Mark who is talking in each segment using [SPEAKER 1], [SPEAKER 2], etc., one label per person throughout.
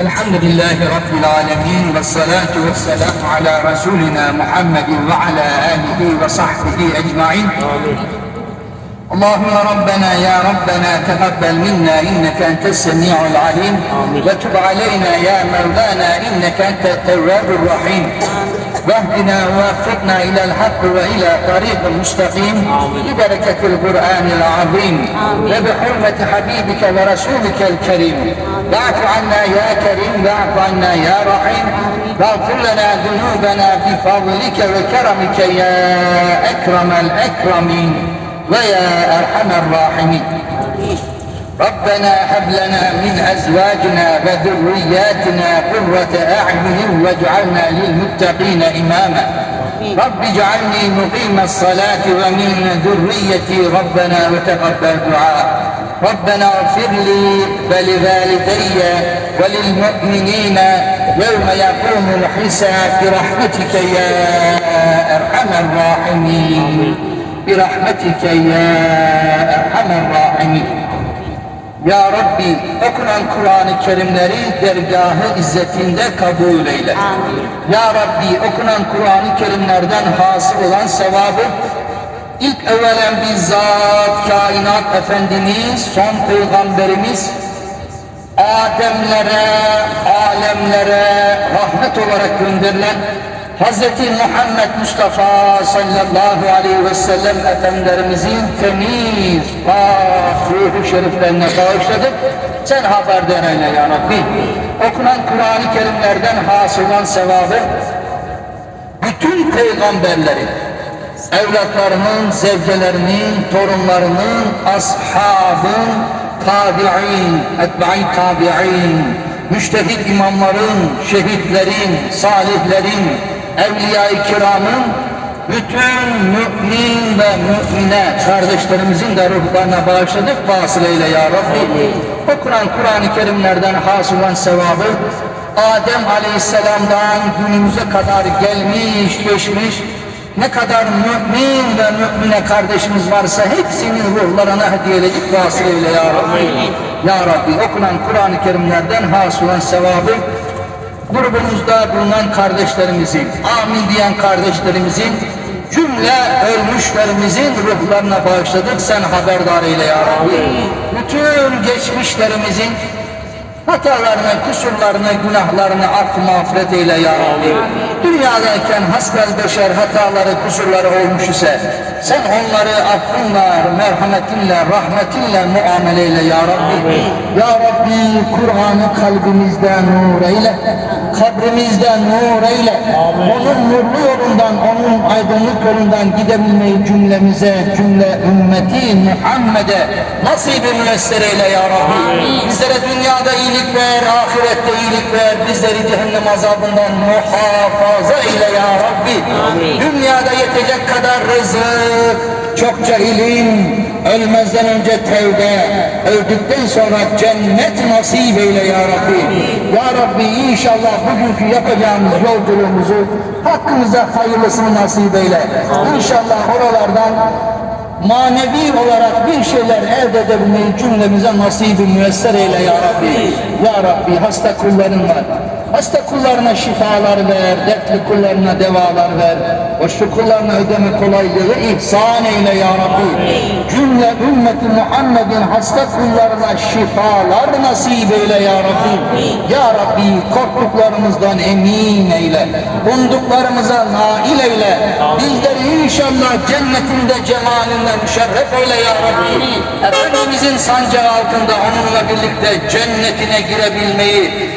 [SPEAKER 1] الحمد لله رب العالمين والصلاة والسلام على رسولنا محمد وعلى آله وصحبه أجمعين. اللهم ربنا يا ربنا تقبل منا إنك أنت السميع العليم. وتب علينا يا مولانا إنك أنت التواب الرحيم. واهدنا ووفقنا إلى الحق وإلى طريق مستقيم. ببركة القرآن العظيم. وبحرمة حبيبك ورسولك الكريم. واعف عنا يا كريم. واعف عنا يا رحيم. واغفر لنا ذنوبنا بفضلك وكرمك يا أكرم الأكرمين. ويا أرحم الراحمين. ربنا هب لنا من أزواجنا وذرياتنا قرة أعين واجعلنا للمتقين إماما. رب اجعلني مقيم الصلاة ومن ذريتي ربنا وتقبل دعاء. ربنا اغفر لي ولوالدي وللمؤمنين يوم يقوم الحساب برحمتك يا أرحم الراحمين. برحمتك يا أرحم الراحمين Ya Rabbi okunan Kur'an-ı Kerimleri dergahı izzetinde kabul eyle. Ya Rabbi okunan Kur'an-ı Kerimlerden hasıl olan sevabı ilk evvelen bizzat kainat Efendimiz, son peygamberimiz Ademlere, alemlere rahmet olarak gönderilen Hz. Muhammed Mustafa sallallahu aleyhi ve sellem Efendilerimizin temiz, pak ruhu şeriflerine bağışladık. Sen haberdar eyle ya Rabbi. Okunan Kur'an-ı Kerimlerden hasıl sevabı bütün peygamberlerin, evlatlarının, zevcelerinin, torunlarının, ashabın, tabi'in, etba'i tabi'in, müştehit imamların, şehitlerin, salihlerin, evliya-i kiramın, bütün mümin ve mümine kardeşlerimizin de ruhlarına bağışladık. Vasıl eyle ya Rabbi. Okunan Kur'an-ı Kerimlerden hasıl olan sevabı Adem Aleyhisselam'dan günümüze kadar gelmiş, geçmiş, ne kadar mümin ve mümine kardeşimiz varsa hepsinin ruhlarına hediye edecek vasıl eyle ya Rabbi. Ya Rabbi okunan Kur'an-ı Kerimlerden hasıl olan sevabı grubumuzda bulunan kardeşlerimizin, amin diyen kardeşlerimizin, cümle ölmüşlerimizin ruhlarına bağışladık. Sen haberdar eyle ya Rabbi. Bütün geçmişlerimizin hatalarını, kusurlarını, günahlarını affı mağfiret eyle ya Rabbi. Dünyadayken hasbel beşer hataları, kusurları olmuş ise sen onları affınla, merhametinle, rahmetinle muamele eyle ya Rabbi. Ya Rabbi Kur'an'ı kalbimizde nur eyle, kabrimizde nur eyle. Onun nurlu yolundan, onun aydınlık yolundan gidebilmeyi cümlemize, cümle ümmeti Muhammed'e nasip-i müyesser eyle ya Rabbi. Bizlere dünyada iyilik ver, ahirette iyilik ver. Bizleri cehennem azabından muhafaza eyle ya Rabbi. Dünyada yetecek kadar rızık, çokça ilim, ölmezden önce tevbe, öldükten sonra cennet nasip eyle ya Rabbi. Ya Rabbi inşallah bugünkü yapacağımız yolculuğumuzu hakkımıza hayırlısını nasip eyle. İnşallah oralardan manevi olarak bir şeyler elde edebilmeyi cümlemize nasibi müyesser eyle ya Rabbi. Ya Rabbi hasta kulların var. Hasta kullarına şifalar ver, dertli kullarına devalar ver. Boşlu kullarına ödeme kolaylığı ihsan eyle ya Rabbi. Cümle ümmeti Muhammed'in hasta kullarına şifalar nasip eyle ya Rabbi. Ya Rabbi korktuklarımızdan emin eyle. Umduklarımıza nail eyle. Bizleri inşallah cennetinde cemalinle müşerref eyle ya Rabbi. Efendimizin sancağı altında onunla birlikte cennetine girebilmeyi,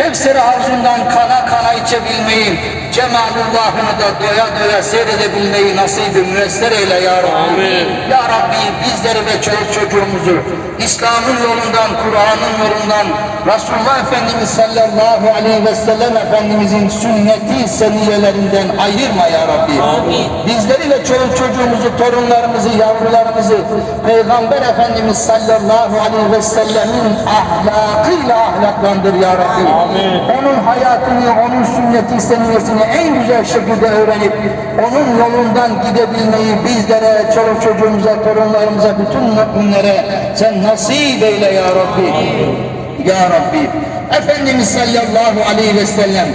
[SPEAKER 1] Kevser havzundan kana kana içebilmeyi, cemalullahını da doya doya seyredebilmeyi nasip-i müyesser eyle ya Rabbi. Ya Rabbi bizleri ve çoluk çocuğumuzu İslam'ın yolundan, Kur'an'ın yolundan, Resulullah Efendimiz sallallahu aleyhi ve sellem Efendimizin sünneti seniyelerinden ayırma ya Rabbi. Bizleri ve çoluk çocuğumuzu, torunlarımızı, yavrularımızı Peygamber Efendimiz sallallahu aleyhi ve sellemin ahlakıyla ahlaklandır ya Rabbi. Onun hayatını, onun sünneti seniyesini en güzel şekilde öğrenip onun yolundan gidebilmeyi bizlere, çoluk çocuğumuza, torunlarımıza, bütün müminlere sen nasip eyle ya Rabbi. Ya Rabbi. Efendimiz sallallahu aleyhi ve sellem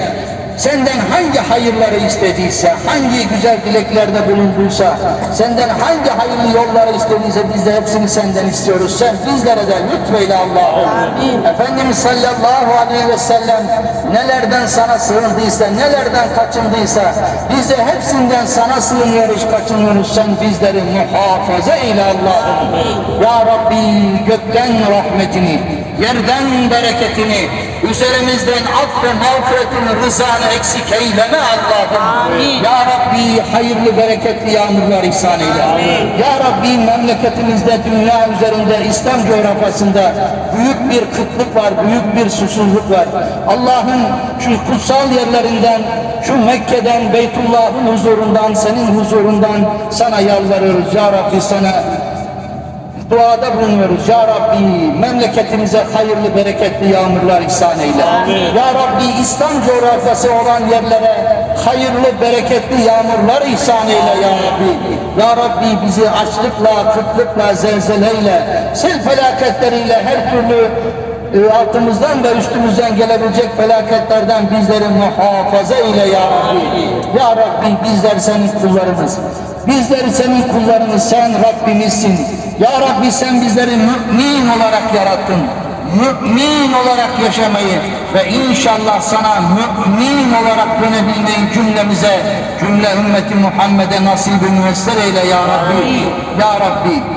[SPEAKER 1] senden hangi hayırları istediyse, hangi güzel dileklerde bulunduysa, senden hangi hayırlı yolları istediyse biz de hepsini senden istiyoruz. Sen bizlere de lütfeyle Allah'ım. Efendimiz sallallahu aleyhi ve sellem nelerden sana sığındıysa, nelerden kaçındıysa biz de hepsinden sana sığınıyoruz, kaçınıyoruz. Sen bizleri muhafaza eyle Allah'ım. Ya Rabbi gökten rahmetini, yerden bereketini, üzerimizden aff ve mağfiretini, rızanı eksik eyleme Allah'ım. Ya Rabbi hayırlı bereketli yağmurlar ihsan eyle. Ya Rabbi memleketimizde, dünya üzerinde, İslam coğrafyasında büyük bir kıtlık var, büyük bir susuzluk var. Allah'ın şu kutsal yerlerinden, şu Mekke'den, Beytullah'ın huzurundan, senin huzurundan sana yalvarıyoruz. Ya Rabbi sana duada bulunuyoruz. Ya Rabbi memleketimize hayırlı bereketli yağmurlar ihsan eyle. Ya Rabbi İslam coğrafyası olan yerlere hayırlı bereketli yağmurlar ihsan eyle ya Rabbi. Ya Rabbi bizi açlıkla, kıtlıkla, zelzeleyle, sel felaketleriyle her türlü e, altımızdan ve üstümüzden gelebilecek felaketlerden bizleri muhafaza eyle ya Rabbi. Ya Rabbi bizler senin kullarımız. Bizleri senin kullarımız, sen Rabbimizsin. Ya Rabbi sen bizleri mümin olarak yarattın. Mümin olarak yaşamayı ve inşallah sana mümin olarak dönebilmeyi cümlemize, cümle ümmeti Muhammed'e nasip-i müyesser eyle ya Rabbi. Ya Rabbi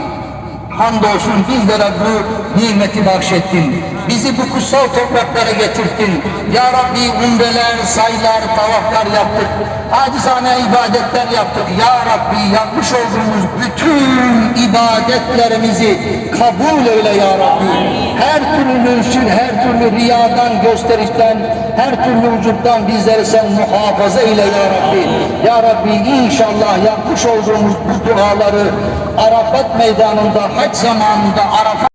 [SPEAKER 1] Hamdolsun bizlere bu nimeti bahşettin. Bizi bu kutsal topraklara getirttin. Ya Rabbi umreler, saylar, tavaflar yaptık. Acizane ibadetler yaptık. Ya Rabbi yapmış olduğumuz bütün ibadetlerimizi kabul eyle ya Rabbi. Her türlü şir, her türlü riyadan, gösterişten, her türlü vücuttan bizleri sen muhafaza eyle ya Rabbi. Ya Rabbi inşallah yapmış olduğumuz bu duaları Arafat meydanında hac zamanında Arafat